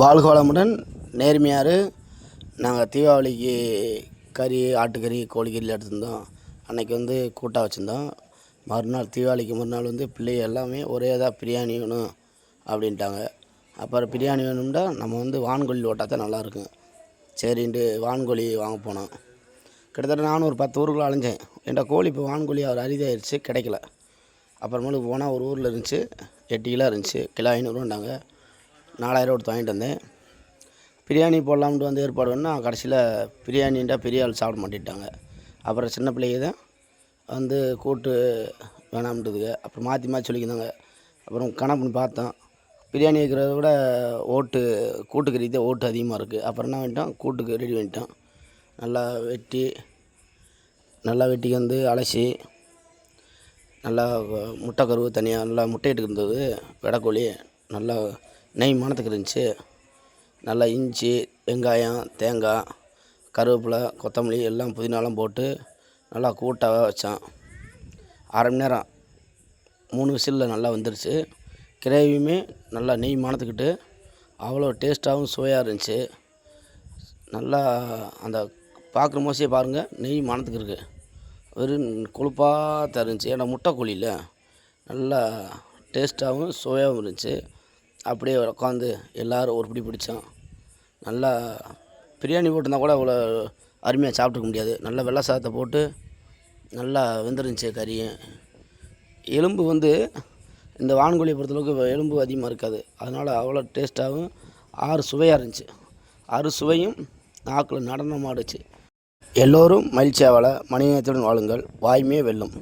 வாழ்க வளமுடன் நேர்மையார். நாங்கள் தீபாவளிக்கு கறி ஆட்டுக்கறி கோழிக்கறி எடுத்திருந்தோம். அன்னைக்கு வந்து கூட்டாக வச்சுருந்தோம். மறுநாள் தீபாவளிக்கு மறுநாள் வந்து பிள்ளைக எல்லாமே ஒரே இதாக பிரியாணி வேணும் அப்படின்ட்டாங்க. அப்புறம் பிரியாணி வேணும்னா நம்ம வந்து வான்கோழி போட்டால் தான் நல்லாயிருக்கும். சரின்ட்டு வான்கோழி வாங்க போனோம். கிட்டத்தட்ட நானும் ஒரு பத்து ஊருக்குள்ள அலைஞ்சேன். என்கிட்ட கோழி இப்போ வான்கோழி அவர் அரிதாயிருச்சு கிடைக்கல. அப்புறமேலுக்கு போனால் ஒரு ஊரில் இருந்துச்சு எட்டு கிலோ இருந்துச்சு கிலோ ஐநூறுவாண்டாங்க நாலாயிரம் கொடுத்து வாங்கிட்டு வந்தேன். பிரியாணி போடலாம்ட்டு வந்து ஏற்பாடு பண்ணால் கடைசியில் பிரியாணின்டா பெரிய ஆள் சாப்பிட மாட்டேன்ட்டாங்க அப்புறம் சின்ன பிள்ளைங்க தான் வந்து கூட்டு வேணாம்ன்றதுக்கு அப்புறம் மாற்றி மாற்றி சொல்லிக்கிறாங்க அப்புறம் கணக்கு பார்த்தோம் பிரியாணி வைக்கிறத விட ஓட்டு கூட்டுக்கு ரீதியாக ஓட்டு அதிகமாக இருக்குது அப்புறம் என்ன பண்ணிட்டோம் கூட்டுக்கு ரெடி பண்ணிட்டோம். நல்லா வெட்டி நல்லா வெட்டிக்கு வந்து அலசி நல்லா முட்டை கருவு தனியாக நல்லா முட்டையிட்டு இருந்தது வெடைக்கோழி நல்லா நெய் மணத்துக்கு இருந்துச்சு. நல்லா இஞ்சி வெங்காயம் தேங்காய் கருவேப்பிலை கொத்தமல்லி எல்லாம் புதினாலாம் போட்டு நல்லா கூட்டாக வச்சோம் அரை மணி நேரம் மூணு விசிலில் நல்லா வந்துருச்சு. கிரேவியுமே நல்லா நெய் மணத்துக்கிட்டு அவ்வளோ டேஸ்ட்டாகவும் சுவையாக இருந்துச்சு. நல்லா அந்த பார்க்குற மோசே பாருங்கள் நெய் மனத்துக்கு இருக்குது வெறும் கொழுப்பாக தருந்துச்சு ஏன்னா முட்டை கோழியில் நல்லா டேஸ்ட்டாகவும் சுவையாகவும் இருந்துச்சு. அப்படியே உட்காந்து எல்லோரும் ஒரு பிடி பிடிச்சோம் நல்லா பிரியாணி போட்டிருந்தா கூட அவ்வளோ அருமையாக சாப்பிட்டுக்க முடியாது. நல்லா வெள்ளை சாதத்தை போட்டு நல்லா வெந்துருந்துச்சு கறியும் எலும்பு வந்து இந்த வான்கோழியை பொறுத்தளவுக்கு எலும்பு அதிகமாக இருக்காது. அதனால் அவ்வளோ டேஸ்ட்டாகவும் ஆறு சுவையாக இருந்துச்சு. ஆறு சுவையும் நாக்கில் நடனமாடுச்சு. எல்லோரும் மகிழ்ச்சியாக வாழ மனிதத்துடன் வாழுங்கள். வாய்மையே வெல்லும்.